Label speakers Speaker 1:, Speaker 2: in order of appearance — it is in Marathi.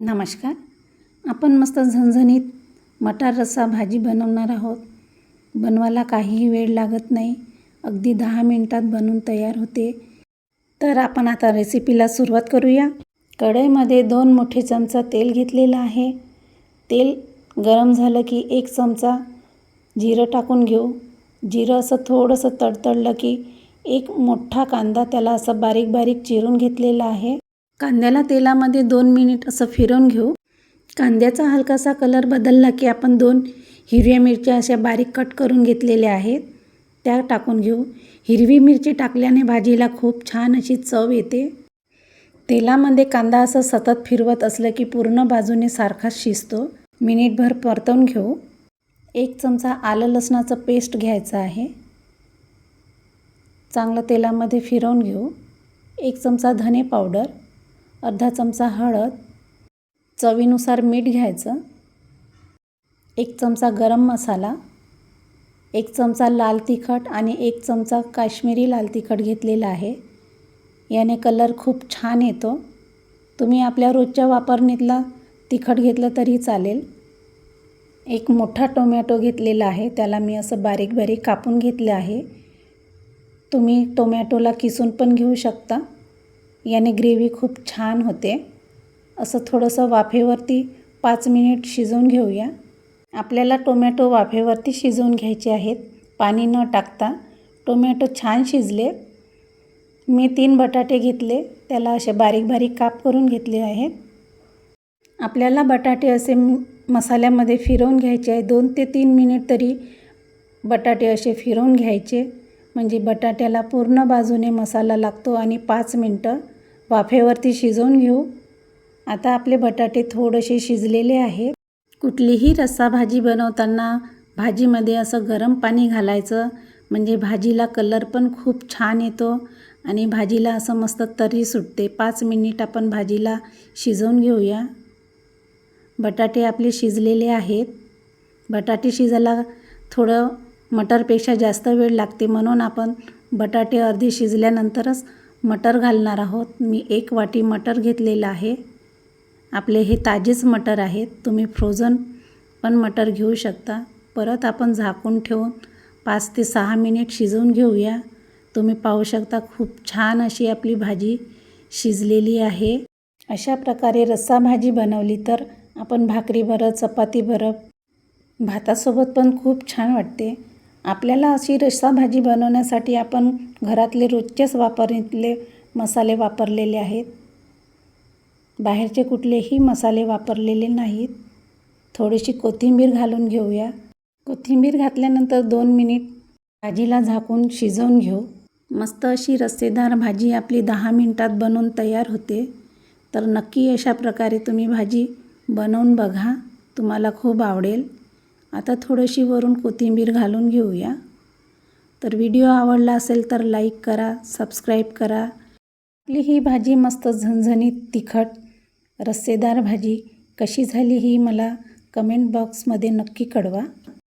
Speaker 1: नमस्कार. आपण मस्त झणझणीत मटार रस्सा भाजी बनवणार आहोत. बनवायला काहीही वेळ लागत नाही. अगदी दहा मिनटात बनून तयार होते. तर आपण आता रेसिपीला सुरुवात करूया. कढईमध्ये दोन मोठे चमचा तेल घेतलेलं आहे. तेल गरम झालं की एक चमचा जिरं टाकून घेऊ. जिरं असं थोडंसं तडतडलं की एक मोठा कांदा त्याला असं बारीक बारीक चिरून घेतलेला आहे. कांद्याला तेलामध्ये दोन मिनिट असं फिरवून घेऊ. कांद्याचा हलकासा कलर बदलला की आपण दोन हिरव्या मिरच्या अशा बारीक कट करून घेतलेल्या आहेत. त्या टाकून घेऊ. हिरवी मिरची टाकल्याने भाजीला खूप छान अशी चव येते. तेलामध्ये कांदा असं सतत फिरवत असलं की पूर्ण बाजूने सारखाच शिजतो. मिनिटभर परतवून घेऊ. एक चमचा आलं लसणाचं पेस्ट घ्यायचं आहे. चांगलं तेलामध्ये फिरवून घेऊ. एक चमचा धने पावडर. अर्धा चमचा हळद चवीनुसार मीठ घ्यायचं एक चमचा गरम मसाला एक चमचा लाल तिखट आणि एक चमचा काश्मीरी लाल तिखट घेतलेला आहे. याने कलर खूप छान येतो. तुम्ही आपल्या रोजच्या वापरणीतला तिखट घेतलं तरी चालेल. एक मोठा टोमॅटो घेतलेला आहे त्याला मी असं बारीक बारीक कापून घेतलं आहे. तुम्ही टोमॅटोला किसून पण घेऊ शकता. याने ग्रेव्ही खूप छान होते. असं थोडंसं वाफेवरती पाच मिनिट शिजवून घेऊया. आपल्याला टोमॅटो वाफेवरती शिजवून घ्यायचे आहेत. पाणी न टाकता टोमॅटो छान शिजले. मी तीन बटाटे घेतले. त्याला असे बारीक बारीक काप करून घेतले आहेत. आपल्याला बटाटे असे मसाल्यामध्ये फिरवून घ्यायचे आहे. दोन ते तीन मिनिट तरी बटाटे असे फिरवून घ्यायचे. म्हणजे बटाट्याला पूर्ण बाजूने मसाला लागतो आणि पाच मिनटं वाफेवरती शिजवून घेऊ. आता आपले बटाटे थोडेसे शिजलेले आहेत. कुठलीही रस्सा भाजी बनवताना भाजीमध्ये असं गरम पाणी घालायचं. म्हणजे भाजीला कलर पण खूप छान येतो आणि भाजीला असं मस्त तरी सुटते. पाच मिनिट आपण भाजीला शिजवून घेऊया. बटाटे आपले शिजलेले आहेत. बटाटे शिजायला थोडं मटरपेक्षा जास्त वेळ लागते. म्हणून आपण बटाटे अर्धे शिजल्यानंतरच मटर घालणार आहोत. मी एक वाटी मटर घेतलेलं आहे. आपले हे ताजेच मटर आहेत. तुम्ही फ्रोझन पण मटर घेऊ शकता. परत आपण झाकून ठेवून पाच ते सहा मिनिट शिजवून घेऊया. तुम्ही पाहू शकता खूप छान अशी आपली भाजी शिजलेली आहे. अशा प्रकारे रस्सा भाजी बनवली तर आपण भाकरी बरं चपाती बरं भातासोबत पण खूप छान वाटते. आपल्याला अशी रस्सा भाजी बनवण्यासाठी आपण घरातले रोजच्याच वापरले मसाले वापरलेले आहेत. बाहेरचे कुठलेही मसाले वापरलेले नाहीत. थोडीशी कोथिंबीर घालून घेऊया. कोथिंबीर घातल्यानंतर दोन मिनिट भाजीला झाकून शिजवून घेऊ. मस्त अशी रस्सेदार भाजी आपली दहा मिनटात बनवून तयार होते. तर नक्की अशा प्रकारे तुम्ही भाजी बनवून बघा. तुम्हाला खूप आवडेल. आता थोडीशी वरून कोथिंबीर घालून घेऊया. तर व्हिडिओ आवडला असेल तर लाईक करा सबस्क्राईब करा. आपली ही भाजी मस्त झणझणीत तिखट रस्सेदार भाजी. कशी झाली ही मला कमेंट बॉक्समध्ये नक्की कळवा.